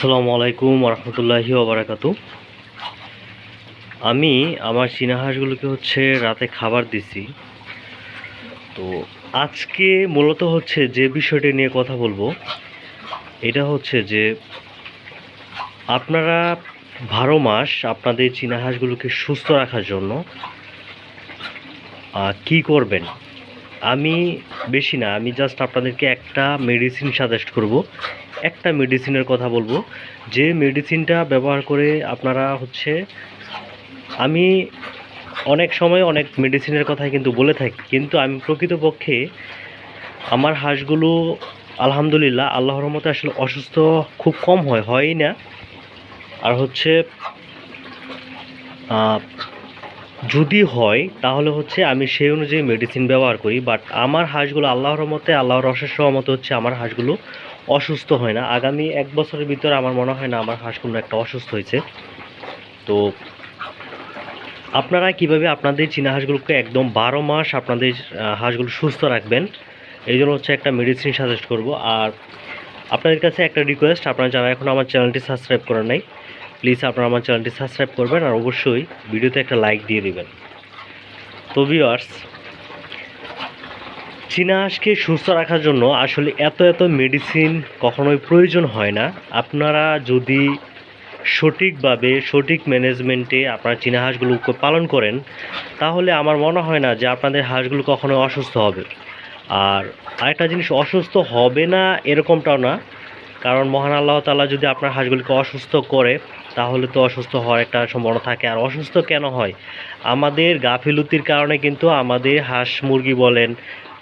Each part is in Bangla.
আসসালামু আলাইকুম রহমতুল্লাহি ওবরাকাতু। আমি আমার চীনা হাঁসগুলোকে হচ্ছে রাতে খাবার দিছি। তো আজকে মূলত হচ্ছে যে বিষয়টি নিয়ে কথা বলব, এটা হচ্ছে যে আপনারা বারো মাস আপনাদের চীনা হাঁসগুলোকে সুস্থ রাখার জন্য কি করবেন? আমি বেশি না, আমি জাস্ট আপনাদেরকে একটা মেডিসিন সাজেস্ট করব। একটা মেডিসিনের কথা বলব। যে মেডিসিনটা ব্যবহার করে আপনারা হচ্ছে, আমি অনেক সময় অনেক মেডিসিনের কথাই কিন্তু বলে থাকি, কিন্তু আমি প্রকৃতপক্ষে আমার হাঁসগুলো আলহামদুলিল্লাহ আল্লাহর মতে আসলে অসুস্থ খুব কম হয়, হয়ই না। আর হচ্ছে যদি হয় তাহলে হচ্ছে আমি সেই অনুযায়ী মেডিসিন ব্যবহার করি বাট আমার হাঁসগুলো আল্লাহর মতে আল্লাহর অশেষ মতে হচ্ছে আমার হাঁসগুলো অসুস্থ হয় না। আগামী এক বছরের ভিতরে আমার মনে হয় না আমার হাঁস কোনো একটা অসুস্থ হয়েছে। তো আপনারা কীভাবে আপনাদের চীনা হাঁসগুলোকে একদম বারো মাস আপনাদের হাঁসগুলো সুস্থ রাখবেন, এই জন্য হচ্ছে একটা মেডিসিন সাজেস্ট করব। আর আপনাদের কাছে একটা রিকোয়েস্ট আপনারা যারা এখন আমার চ্যানেলটি সাবস্ক্রাইব করেন নাই প্লিজ আপনারা আমার চ্যানেলটি সাবস্ক্রাইব করবেন আর অবশ্যই ভিডিওতে একটা লাইক দিয়ে দেবেন। তো ভিউয়ার্স চীনা হাঁসকে সুস্থ রাখার জন্য আসলে এত এত মেডিসিন কখনোই প্রয়োজন হয় না। আপনারা যদি সঠিকভাবে, সঠিক ম্যানেজমেন্টে আপনার চীনা হাঁসগুলোকে পালন করেন, তাহলে আমার মনে হয় না যে আপনাদের হাঁসগুলো কখনো অসুস্থ হবে। আর আরেকটা জিনিস, অসুস্থ হবে না এরকমটাও না। কারণ মহান আল্লাহ তাআলা যদি আপনার হাঁসগুলিকে অসুস্থ করে তাহলে তো অসুস্থ হওয়ার একটা সম্ভাবনা থাকে। আর অসুস্থ কেন হয়? আমাদের গাফিলতির কারণে কিন্তু আমাদের হাঁস মুরগি বলেন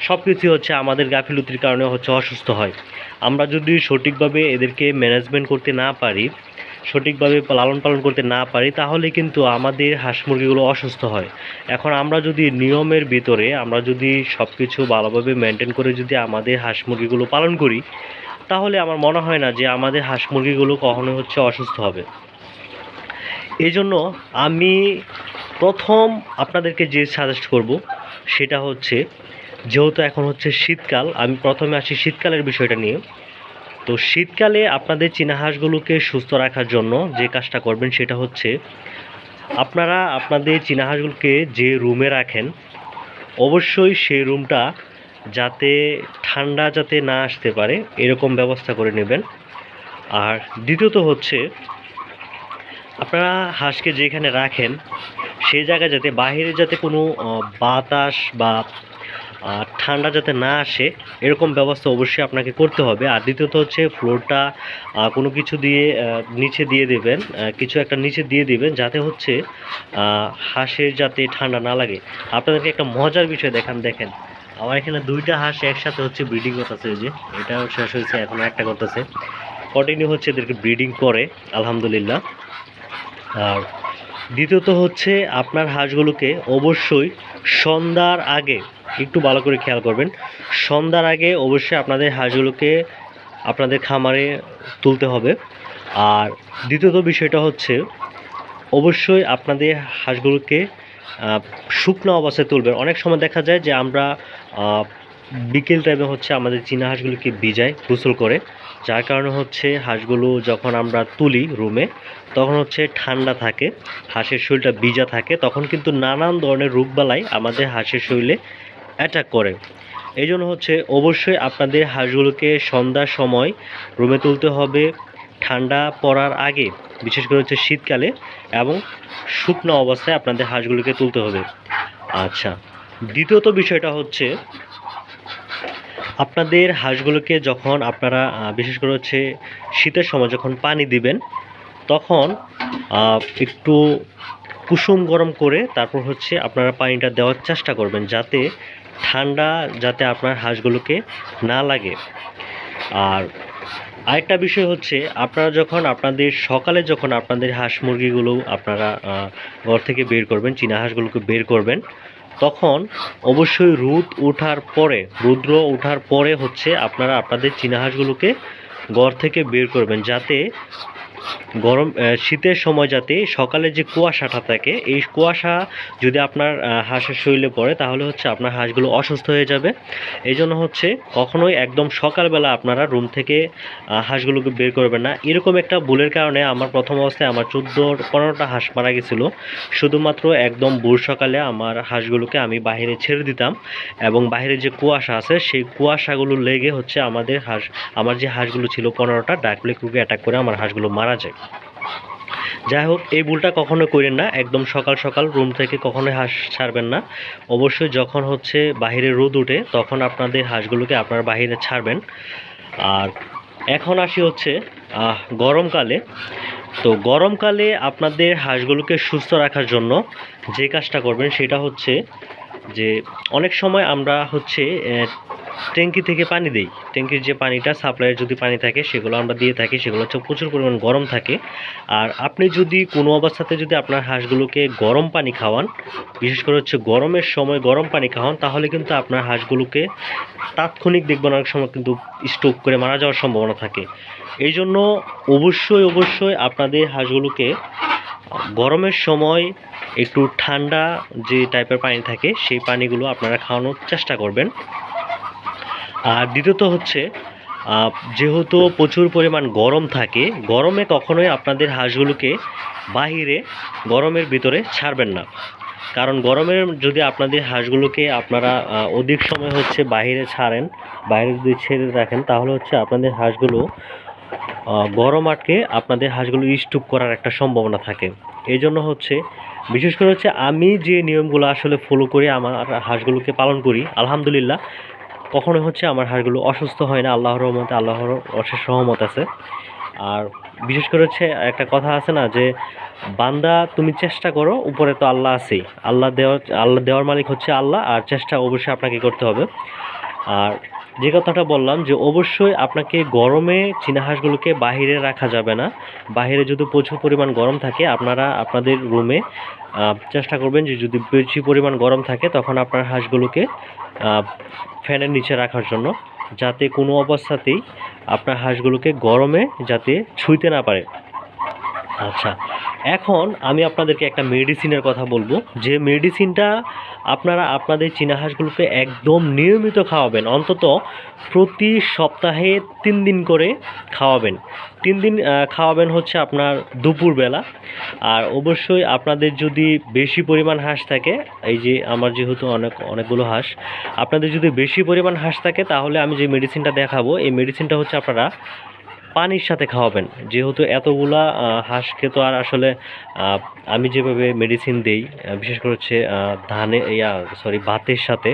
সব কিছুই হচ্ছে আমাদের গাফিলতির কারণে হচ্ছে অসুস্থ হয়। আমরা যদি সঠিকভাবে এদেরকে ম্যানেজমেন্ট করতে না পারি, সঠিকভাবে লালন পালন করতে না পারি, তাহলে কিন্তু আমাদের হাঁস মুরগিগুলো অসুস্থ হয়। এখন আমরা যদি নিয়মের ভিতরে, আমরা যদি সব কিছু ভালোভাবে মেনটেন করে যদি আমাদের হাঁস মুরগিগুলো পালন করি, তাহলে আমার মনে হয় না যে আমাদের হাঁস মুরগিগুলো কখনো হচ্ছে অসুস্থ হবে। এই জন্য আমি প্রথম আপনাদেরকে যে সাজেস্ট করব, সেটা হচ্ছে যেহেতু এখন হচ্ছে শীতকাল, আমি প্রথমে আসি শীতকালের বিষয়টা নিয়ে। তো শীতকালে আপনাদের চীনা হাঁসগুলোকে সুস্থ রাখার জন্য যে কাজটা করবেন, সেটা হচ্ছে আপনারা আপনাদের চীনা হাঁসগুলোকে যে রুমে রাখেন, অবশ্যই সেই রুমটা যাতে ঠান্ডা যাতে না আসতে পারে, এরকম ব্যবস্থা করে নেবেন। আর দ্বিতীয়ত হচ্ছে আপনারা হাঁসকে যেখানে রাখেন, সেই জায়গায় যাতে বাইরে যাতে কোনো বাতাস বা ঠান্ডা যাতে না আসে, এরকম ব্যবস্থা অবশ্যই আপনাকে করতে হবে। আর দ্বিতীয়ত হচ্ছে ফ্লোরটা কোনো কিছু দিয়ে নিচে দিয়ে দেবেন কিছু একটা নিচে দিয়ে দেবেন, যাতে হচ্ছে হাঁসের যাতে ঠান্ডা না লাগে। আপনাদেরকে একটা মজার বিষয় দেখান, দেখেন। আমার এখানে দুইটা হাঁস একসাথে হচ্ছে ব্রিডিং করতেছে যে, এটাও শেষ হয়েছে, এখন একটা করতেছে। কন্টিনিউ হচ্ছে এদেরকে ব্রিডিং করে, আলহামদুলিল্লাহ। আর দ্বিতীয়ত হচ্ছে আপনার হাঁসগুলোকে অবশ্যই সন্ধ্যার আগে একটু ভালো করে খেয়াল করবেন। সন্ধ্যার আগে অবশ্যই আপনাদের হাঁসগুলোকে আপনাদের খামারে তুলতে হবে। আর দ্বিতীয়ত বিষয়টা হচ্ছে, অবশ্যই আপনাদের হাঁসগুলোকে শুকনো অবস্থায় তুলবেন। অনেক সময় দেখা যায় যে আমরা বিকেল টাইমে হচ্ছে আমাদের চীনা হাঁসগুলোকে ভিজাই গোসল করে। যার কারণে হচ্ছে হাঁসগুলো যখন আমরা তুলি রুমে, তখন হচ্ছে ঠান্ডা থাকে, হাঁসের শরীরটা ভিজা থাকে, তখন কিন্তু নানান ধরনের রোগবালাই আমাদের হাঁসের শরীরে অ্যাটাক করে। এই জন্য হচ্ছে অবশ্যই আপনাদের হাঁসগুলোকে সন্ধ্যার সময় রুমে তুলতে হবে, ঠান্ডা পড়ার আগে, বিশেষ করে হচ্ছে শীতকালে, এবং শুকনো অবস্থায় আপনাদের হাঁসগুলোকে তুলতে হবে। আচ্ছা দ্বিতীয়ত বিষয়টা হচ্ছে আপনাদের হাঁসগুলোকে যখন আপনারা বিশেষ করে হচ্ছে শীতের সময় যখন পানি দিবেন, তখন একটু কুসুম গরম করে তারপর হচ্ছে আপনারা পানিটা দেওয়ার চেষ্টা করবেন যাতে ঠান্ডা যাতে আপনার হাঁসগুলোকে না লাগে। আর আরেকটা বিষয় হচ্ছে আপনারা যখন আপনাদের সকালে যখন আপনাদের হাঁস মুরগিগুলো আপনারা ঘর থেকে বের করবেন, চীনা হাঁসগুলোকে বের করবেন তখন অবশ্যই রোদ ওঠার পরে, রুদ্র ওঠার পরে হচ্ছে আপনারা আপনাদের চীনা গড় ঘর থেকে বের করবেন, যাতে গরম শীতের সময় যাতে সকালে যে কুয়াশাটা থাকে, এই কুয়াশা যদি আপনার হাঁসের শরীরে পড়ে, তাহলে হচ্ছে আপনার হাঁসগুলো অসুস্থ হয়ে যাবে। এই জন্য হচ্ছে কখনোই একদম সকালবেলা আপনারা রুম থেকে হাঁসগুলোকে বের করবেন না। এরকম একটা ভুলের কারণে আমার প্রথম অবস্থায় আমার চোদ্দ, পনেরোটা হাঁস মারা গেছিল। শুধুমাত্র একদম ভোর সকালে আমার হাঁসগুলোকে আমি বাইরে ছেড়ে দিতাম এবং বাইরে যে কুয়াশা আছে, সেই কুয়াশাগুলো লেগে হচ্ছে আমাদের হাঁস, আমার যে হাঁসগুলো ছিল পনেরোটা, ডাক রোগে অ্যাটাক করে আমার হাঁসগুলো মারা যায় যাই হোক এই ভুলটা কখনো করেন না। একদম সকাল সকাল রুম থেকে কখনোই হাঁস ছাড়বেন না। অবশ্যই যখন হচ্ছে বাহিরে রোদ উঠে তখন আপনাদের হাঁসগুলোকে আপনার বাইরে ছাড়বেন। আর এখন আসি হচ্ছে গরমকালে। তো গরমকালে আপনাদের হাঁসগুলোকে সুস্থ রাখার জন্য যে কাজটা করবেন, সেটা হচ্ছে যে অনেক সময় আমরা হচ্ছে ট্যাঙ্কি থেকে পানি দিই। ট্যাঙ্কির যে পানিটা সাপ্লাইয়ের যদি পানি থাকে, সেগুলো আমরা দিয়ে থাকি। সেগুলো হচ্ছে প্রচুর পরিমাণ গরম থাকে। আর আপনি যদি কোনো অবস্থাতে যদি আপনার হাঁসগুলোকে গরম পানি খাওয়ান, বিশেষ করে হচ্ছে গরমের সময় গরম পানি খাওয়ান, তাহলে কিন্তু আপনার হাঁসগুলোকে তাৎক্ষণিক দেখবেন অনেক সময় কিন্তু স্ট্রোক করে মারা যাওয়ার সম্ভাবনা থাকে। এই জন্য অবশ্যই অবশ্যই আপনাদের হাঁসগুলোকে গরমের সময় একটু ঠান্ডা যে টাইপের পানি থাকে, সেই পানিগুলো আপনারা খাওয়ানোর চেষ্টা করবেন। আর দ্বিতীয়ত হচ্ছে যেহেতু প্রচুর পরিমাণ গরম থাকে, গরমে কখনোই আপনাদের হাঁসগুলোকে বাহিরে গরমের ভিতরে ছাড়বেন না। কারণ গরমের যদি আপনাদের হাঁসগুলোকে আপনারা অধিক সময় হচ্ছে বাইরে ছাড়েন বাইরে যদি ছেড়ে রাখেন, তাহলে হচ্ছে আপনাদের হাঁসগুলো গরম আটকে আপনাদের হাঁসগুলো স্টুপ করার একটা সম্ভাবনা থাকে। এই জন্য হচ্ছে, বিশেষ করে হচ্ছে আমি যে নিয়মগুলো আসলে ফলো করে, আমার হাঁসগুলোকে পালন করি, আলহামদুলিল্লাহ কখনো হচ্ছে আমার হাড়গুলো অসুস্থ হয় না, আল্লাহর রহমতে আল্লাহর অশেষ সহমত আছে। আর বিশেষ করে হচ্ছে একটা কথা আছে না যে, বান্দা তুমি চেষ্টা করো, উপরে তো আল্লাহ আছেই। আল্লাহ দেওয়ার আল্লাহ দেওয়ার মালিক হচ্ছে আল্লাহ, আর চেষ্টা অবশ্যই আপনাকে করতে হবে। আর যে কথাটা বললাম যে অবশ্যই আপনাকে গরমে চীনা হাঁসগুলোকে বাইরে রাখা যাবে না। বাইরে যদি প্রচুর পরিমাণ গরম থাকে, আপনারা আপনাদের রুমে চেষ্টা করবেন যে যদি বেশি পরিমাণ গরম থাকে, তখন আপনার হাঁসগুলোকে ফ্যানের নিচে রাখার জন্য। যাতে কোনো অবস্থাতেই আপনার হাঁসগুলোকে গরমে যাতে ছুঁইতে না পারে। আচ্ছা। এখন আমি আপনাদেরকে একটা মেডিসিনের কথা বলব। যে মেডিসিনটা আপনারা আপনাদের চীনা হাঁসগুলোকে একদম নিয়মিত খাওয়াবেন। অন্তত প্রতি সপ্তাহে তিন দিন করে খাওয়াবেন। তিন দিন খাওয়াবেন হচ্ছে আপনার দুপুরবেলা। আর অবশ্যই আপনাদের যদি বেশি পরিমাণ হাঁস থাকে, এই যে আমার যেহেতু অনেক, অনেকগুলো হাঁস, আপনাদের যদি বেশি পরিমাণ হাঁস থাকে, তাহলে আমি যে মেডিসিনটা দেখাবো, এই মেডিসিনটা হচ্ছে আপনারা পানির সাথে খাওয়াবেন। যেহেতু এতগুলা হাঁসকে তো আর আসলে আমি যেভাবে মেডিসিন দেই বিশেষ করে হচ্ছে ধানে, ইয়া সরি ভাতের সাথে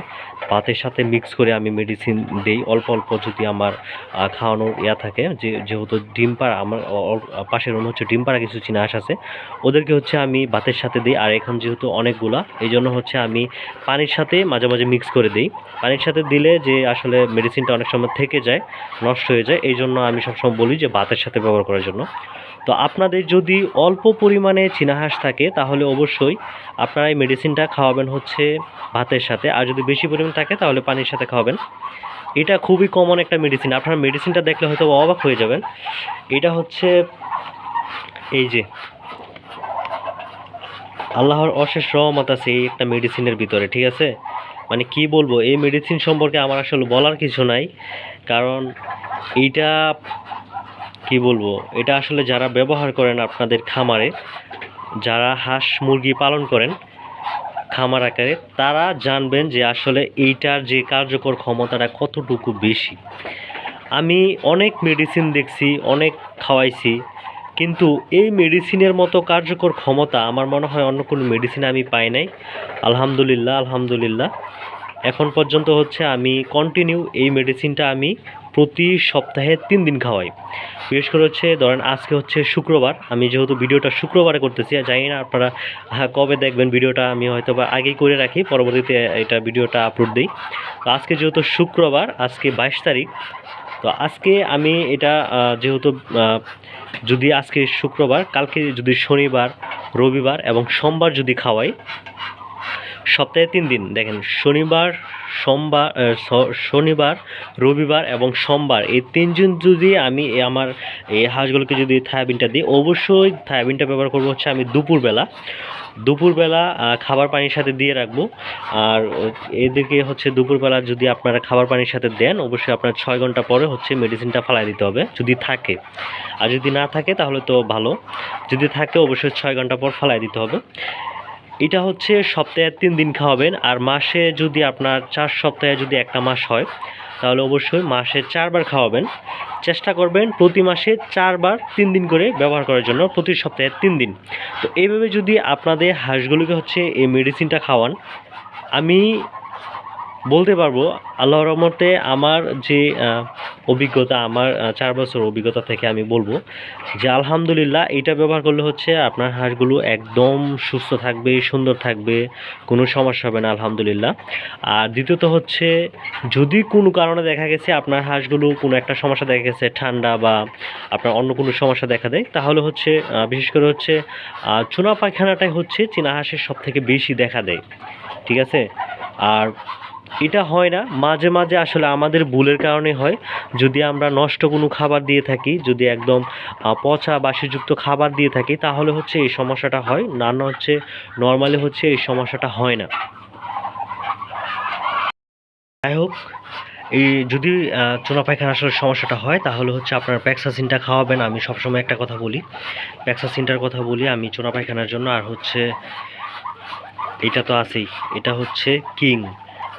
ভাতের সাথে মিক্স করে আমি মেডিসিন দেই। অল্প অল্প যদি আমার খাওয়ানোর ইয়া থাকে, যে, যেহেতু ডিম পাড়া, আমার পাশের রুম হচ্ছে ডিম পাড়া কিছু চীনা হাঁস আছে, ওদেরকে হচ্ছে আমি ভাতের সাথে দিই। আর এখন যেহেতু অনেকগুলা, এই জন্য হচ্ছে আমি পানির সাথে মাঝে মাঝে মিক্স করে দিই। পানির সাথে দিলে যে আসলে মেডিসিনটা অনেক সময় থেকে যায়, নষ্ট হয়ে যায়, এই জন্য আমি সবসময় বলি যে ভাতের সাথে ব্যবহার করার জন্য। তো আপনাদের যদি অল্প পরিমাণে চীনা হাঁস থাকে, তাহলে অবশ্যই আপনারা এই মেডিসিনটা খাওয়াবেন হচ্ছে ভাতের সাথে। আর যদি বেশি পরিমাণ থাকে, তাহলে পানির সাথে খাওয়াবেন। এটা খুবই কমন একটা মেডিসিন আপনারা মেডিসিনটা দেখলে হয়তো অবাক হয়ে যাবেন। এটা হচ্ছে এই যে আল্লাহর অশেষ রহমত আছে এই একটা মেডিসিনের ভিতরে, ঠিক আছে? মানে কি বলব? এই মেডিসিন সম্পর্কে আমার আসলে বলার কিছু নাই। কারণ এইটা কি বলব? এটা আসলে যারা ব্যবহার করেন আপনাদের খামারে, যারা হাঁস মুরগি পালন করেন খামার আকারে, তারা জানবেন যে আসলে এইটার যে কার্যকর ক্ষমতাটা কতটুকু বেশি। আমি অনেক মেডিসিন দেখছি, অনেক খাওয়াইছি, কিন্তু এই মেডিসিনের মতো কার্যকর ক্ষমতা আমার মনে হয় অন্য কোনো মেডিসিন আমি পাই নাই। আলহামদুলিল্লাহ আলহামদুলিল্লাহ। এখন পর্যন্ত হচ্ছে আমি কন্টিনিউ এই মেডিসিনটা আমি প্রতি সপ্তাহে তিন দিন খাওয়াই। বিশেষ করে হচ্ছে ধরেন আজকে হচ্ছে শুক্রবার আমি যেহেতু ভিডিওটা শুক্রবারে করতেছি জানি না আপনারা হ্যাঁ, কবে দেখবেন ভিডিওটা আমি হয়তো বা আগেই করে রাখি পরবর্তীতে এটা ভিডিওটা আপলোড দিই। তো আজকে যেহেতু শুক্রবার আজকে বাইশ তারিখ তো আজকে আমি এটা যেহেতু যদি আজকে শুক্রবার কালকে যদি শনিবার রবিবার এবং সোমবার যদি খাওয়াই সপ্তাহে তিন দিন। দেখেন শনিবার সোমবার শনিবার রবিবার এবং সোমবার। এই তিন দিন যদি আমি আমার এই হাঁসগুলোকে যদি থায়াবিনটা দিই অবশ্যই থায়াবিনটা ব্যবহার করব হচ্ছে আমি দুপুরবেলা। দুপুরবেলা খাবার পানির সাথে দিয়ে রাখব। আর আহ, এদেরকে হচ্ছে দুপুরবেলা যদি আপনারা খাবার পানির সাথে দেন অবশ্যই আপনার ছয় ঘণ্টা পরে হচ্ছে মেডিসিনটা ফালাই দিতে হবে যদি থাকে। আর যদি না থাকে তাহলে তো ভালো। যদি থাকে অবশ্যই ছয় ঘণ্টা পর ফালাই দিতে হবে। এটা হচ্ছে সপ্তাহে তিন দিন খাওয়াবেন, আর মাসে যদি আপনার চার সপ্তাহে যদি একটা মাস হয়, তাহলে অবশ্যই মাসে চারবার খাওয়াবেন। চেষ্টা করবেন প্রতি মাসে চারবার তিন দিন করে ব্যবহার করার জন্য, প্রতি সপ্তাহে তিন দিন। তো এইভাবে যদি আপনাদের হাঁসগুলোকে হচ্ছে এই মেডিসিনটা খাওয়ান, আমি বলতে পারব, আল্লাহর রহমতে আমার যে অভিজ্ঞতা, আমার চার বছর অভিজ্ঞতা থেকে আমি বলব যে, আলহামদুলিল্লাহ এটা ব্যবহার করলে হচ্ছে আপনার হাঁসগুলো একদম সুস্থ থাকবে, সুন্দর থাকবে, কোনো সমস্যা হবে না, আলহামদুলিল্লাহ। আর দ্বিতীয়ত হচ্ছে, যদি কোনো কারণে দেখা গেছে আপনার হাঁসগুলো কোনো একটা সমস্যা দেখা গেছে, ঠান্ডা বা আপনার অন্য কোনো সমস্যা দেখা দেয়, তাহলে হচ্ছে বিশেষ করে হচ্ছে চুনা পায়খানাটাই হচ্ছে চীনা হাঁসের সব থেকে বেশি দেখা দেয়, ঠিক আছে? আর এটা হয় না, মাঝে মাঝে আসলে আমাদের ভুলের কারণে হয়। যদি আমরা নষ্ট কোনো খাবার দিয়ে থাকি, যদি একদম পচা বাসিযুক্ত খাবার দিয়ে থাকি, তাহলে হচ্ছে এই সমস্যাটা হয়। না হচ্ছে নর্মালি হচ্ছে এই সমস্যাটা হয় না। যাই হোক, এই যদি চুনা পায়খানা আসলে সমস্যাটা হয়, তাহলে হচ্ছে আপনার প্যাক্সাসিনটা খাওয়াবেন। আমি সবসময় একটা কথা বলি। প্যাক্সাসিনটার কথা বলি, আমি চুনা পায়খানার জন্য, আর হচ্ছে, এটা তো আছেই। এটা হচ্ছে কিং।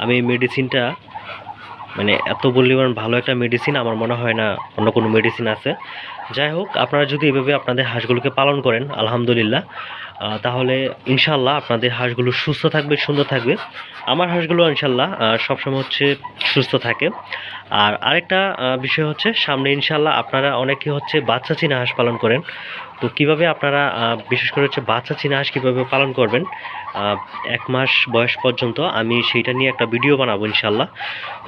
আমি এই মেডিসিনটা মানে এত পরিমাণ ভালো একটা মেডিসিন আমার মনে হয় না অন্য কোনো মেডিসিন আছে। যাই হোক, আপনারা যদি এভাবে আপনাদের হাঁসগুলোকে পালন করেন, আলহামদুলিল্লাহ তাহলে ইনশাল্লাহ আপনাদের হাঁসগুলো সুস্থ থাকবে, সুন্দর থাকবে। আমার হাঁসগুলো ইনশাল্লাহ সবসময় হচ্ছে সুস্থ থাকে। আর আরেকটা বিষয় হচ্ছে, সামনে ইনশাল্লাহ আপনারা অনেকে হচ্ছে বাচ্চা চীনা হাঁস পালন করেন। তো কীভাবে আপনারা বিশেষ করে হচ্ছে বাচ্চা চীনা হাঁস কীভাবে পালন করবেন এক মাস বয়স পর্যন্ত আমি সেইটা নিয়ে একটা ভিডিও বানাবো ইনশাল্লাহ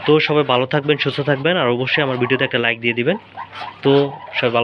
তো সবাই ভালো থাকবেন, সুস্থ থাকবেন, আর অবশ্যই আমার ভিডিওতে একটা লাইক দিয়ে দিবেন। তো সবাই